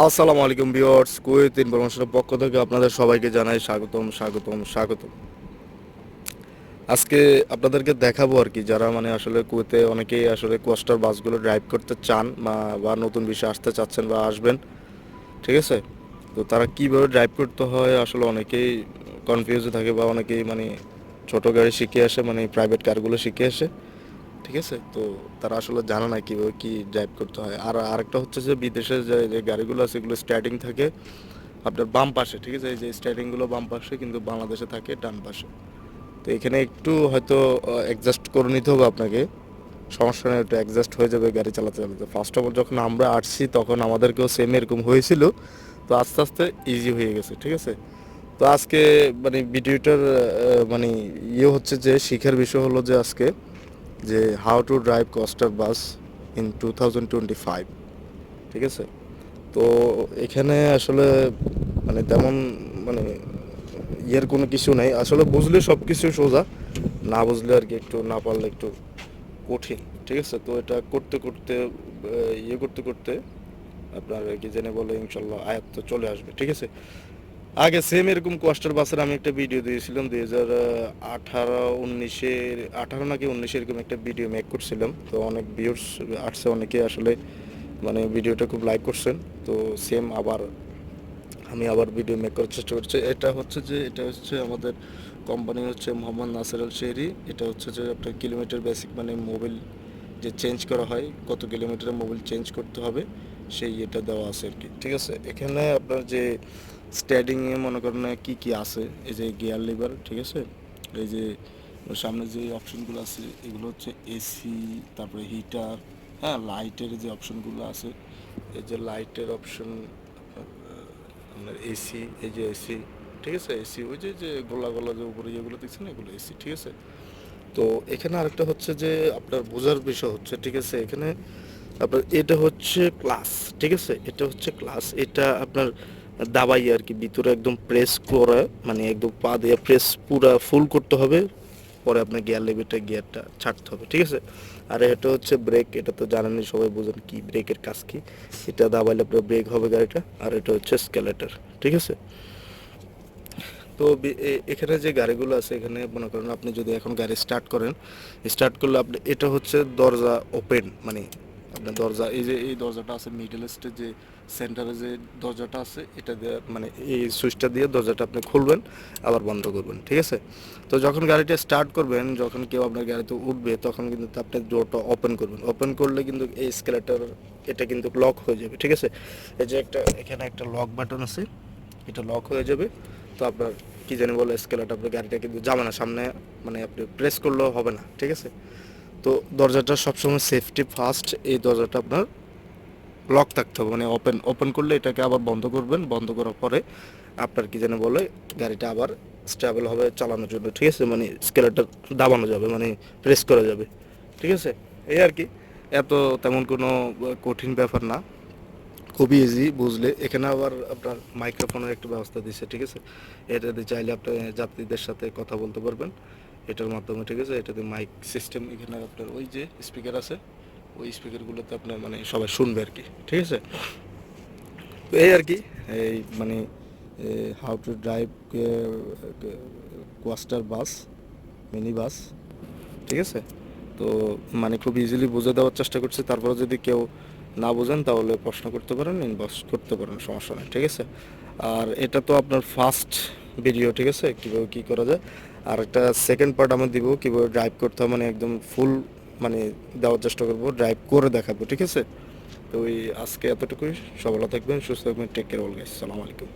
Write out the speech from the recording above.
আসসালামু আলাইকুম viewers, Kuwait ইনফরমেশনের পক্ষ থেকে আপনাদের সবাইকে জানাই স্বাগতম স্বাগতম স্বাগতম। আজকে আপনাদেরকে দেখাবো আর কি, যারা মানে আসলে কুয়েতে অনেকেই আসলে কোস্টার বাসগুলো ড্রাইভ করতে চান বা বা নতুন বিষয়ে আসতে চাচ্ছেন বা আসবেন, ঠিক আছে? তো তারা কীভাবে ড্রাইভ করতে হয় আসলে অনেকেই কনফিউজে থাকে বা অনেকেই মানে ছোট গাড়ি শিখে আসে মানে প্রাইভেট কারগুলো শিখে আসে। ঠিক আছে? তো তারা আসলে জানে না কীভাবে কি ড্রাইভ করতে হয়। আর আরেকটা হচ্ছে যে বিদেশে যে গাড়িগুলো আছে, এগুলো স্টার্টিং থাকে আপনার বাম পাশে, ঠিক আছে? এই যে স্টার্টিংগুলো বাম পাশে কিন্তু বাংলাদেশে থাকে, ডান পাশে। তো এখানে একটু হয়তো অ্যাডজাস্ট করে নিতে হবে আপনাকে। সমস্যা নেই, একটু অ্যাডজাস্ট হয়ে যাবে গাড়ি চালাতে চালাতে। ফার্স্ট অফ অল যখন আমরা আসছি, তখন আমাদেরকেও সেম এরকম হয়েছিল। তো আস্তে আস্তে ইজি হয়ে গেছে, ঠিক আছে? তো আজকে মানে ভিডিওটার মানে ইয়ে হচ্ছে যে, শিখার বিষয় হলো যে আজকে যে how to drive coaster bus in two thousand twenty five ঠিক আছে? তো এখানে আসলে মানে তেমন মানে ইয়ের কোনো কিছু নেই। আসলে বুঝলে সব কিছু সোজা, না বুঝলে আর কি একটু, না পারলে একটু কঠিন, ঠিক আছে? তো এটা করতে করতে ইয়ে করতে করতে আপনার কি জেনে বলে ইনশাল্লাহ আয়াত্ত চলে আসবে, ঠিক আছে? আগে সেম এরকম কোয়াস্টার বাসের আমি একটা ভিডিও দিয়েছিলাম, দুই হাজার আঠারো, উনিশের, আঠারো নাকি উনিশে এরকম একটা ভিডিও মেক করছিলাম। তো অনেক ভিউর্স আসছে, অনেকে আসলে মানে ভিডিওটা খুব লাইক করছেন। তো সেম আবার আমি আবার ভিডিও মেক করার চেষ্টা করছি। এটা হচ্ছে যে, এটা হচ্ছে আমাদের কোম্পানি হচ্ছে মোহাম্মদ নাসির আল শেহরি এটা হচ্ছে যে, আপনার কিলোমিটার বেসিক মানে মোবিল যে চেঞ্জ করা হয়, কত কিলোমিটারে মোবিল চেঞ্জ করতে হবে, সেই এটা দেওয়া আছে আর কি ঠিক আছে, এখানে আপনার যে স্ট্যাডিংয়ে মনে করেন কি কি আছে, এই যে গিয়ার লিভার ঠিক আছে? এই যে সামনে যে অপশনগুলো আছে, এগুলো হচ্ছে এসি তারপরে হিটার হ্যাঁ লাইটের যে অপশনগুলো আছে, এই যে লাইটের অপশন আপনার এসি এই যে এসি ঠিক আছে? এসি ওই যে যে গোলা গোলা যে উপরে যেগুলো দেখছেন, এগুলো এসি ঠিক আছে? তো এখানে আরেকটা হচ্ছে যে আপনার বোঝার বিষয় হচ্ছে, ঠিক আছে? এখানে আপনার এটা হচ্ছে ক্লাস ঠিক আছে? এটা হচ্ছে ক্লাস এটা আপনার দাবাই আর কি, ভিতরে একদম প্রেস করে মানে একদম পা দিয়ে প্রেস পুরা ফুল করতে হবে, পরে আপনার গিয়ার লেভেলটা গিয়ারটা ছাড়তে হবে, ঠিক আছে? আর এটা হচ্ছে ব্রেক এটা তো জানেনই সবাই বোঝেন কি ব্রেকের কাজ কি? এটা দাবাইলে আপনার ব্রেক হবে গাড়িটা, আর এটা হচ্ছে স্কেলেটার ঠিক আছে? তো এখানে যে গাড়িগুলো আছে, এখানে মনে করেন আপনি যদি এখন গাড়ি স্টার্ট করেন স্টার্ট করলে আপনি, এটা হচ্ছে দরজা ওপেন মানে আপনার দরজা, এই যে, এই দরজাটা আছে মিডল স্টে যে সেন্টারে যে দরজাটা আছে, এটা দিয়ে মানে এই সুইচটা দিয়ে দরজাটা আপনি খুলবেন, আবার বন্ধ করবেন, ঠিক আছে? তো যখন গাড়িটা স্টার্ট করবেন, যখন কেউ আপনার গাড়িতে উঠবে, তখন কিন্তু আপনি ডোরটা ওপেন করবেন। ওপেন করলে কিন্তু এই স্কেলেটার এটা কিন্তু লক হয়ে যাবে, ঠিক আছে? এই যে একটা, এখানে একটা লক বাটন আছে, এটা লক হয়ে যাবে। তো আপনার, কি জানি বলে স্কেলার আপনার গাড়িটা কিন্তু যাবে না, সামনে মানে আপনি প্রেস করলেও হবে না, ঠিক আছে? তো দরজাটা সবসময় সেফটি ফার্স্ট এই দরজাটা আপনার লক থাকতে হবে। মানে ওপেন ওপেন করলে এটাকে আবার বন্ধ করবেন। বন্ধ করার পরে আপনার কি জানি বলে, গাড়িটা আবার স্টেবল হবে চালানোর জন্য, ঠিক আছে? মানে স্কেলারটা দাবানো যাবে মানে প্রেস করা যাবে, ঠিক আছে? এই আর কি। এত তেমন কোনো কঠিন ব্যাপার না। খুবই ইজি বুঝলে। এখানে আবার আপনার মাইক্রোফোনের একটা ব্যবস্থা দিচ্ছে ঠিক আছে? এটাতে চাইলে আপনি, যাত্রীদের সাথে কথা বলতে পারবেন। এটার মাধ্যমে, ঠিক আছে? এটাতে মাইক সিস্টেম এখানে আপনার ওই যে স্পিকার আছে, ওই স্পিকারগুলোতে আপনার মানে সবাই শুনবে আর কি, ঠিক আছে? তো এই আর কি, এই মানে how to drive coaster bus mini bus ঠিক আছে? তো মানে খুব ইজিলি বুঝে দেওয়ার চেষ্টা করছি। তারপরে যদি কেউ না বোঝেন, তাহলে প্রশ্ন করতে পারেন ইনবক্স করতে পারেন, সমস্যা নেই, ঠিক আছে? আর এটা তো আপনার ফার্স্ট ভিডিও ঠিক আছে? কীভাবে কী করা যায়? আর একটা সেকেন্ড পার্ট আমরা দিব, কীভাবে ড্রাইভ করতে হবে মানে একদম ফুল মানে দেওয়ার চেষ্টা করব ড্রাইভ করে দেখাবো, ঠিক আছে? তো ওই আজকে এতটুকুই। সবলা থাকবেন, সুস্থ থাকবেন টেক কেয়ার অল গাইস সালাম আলাইকুম।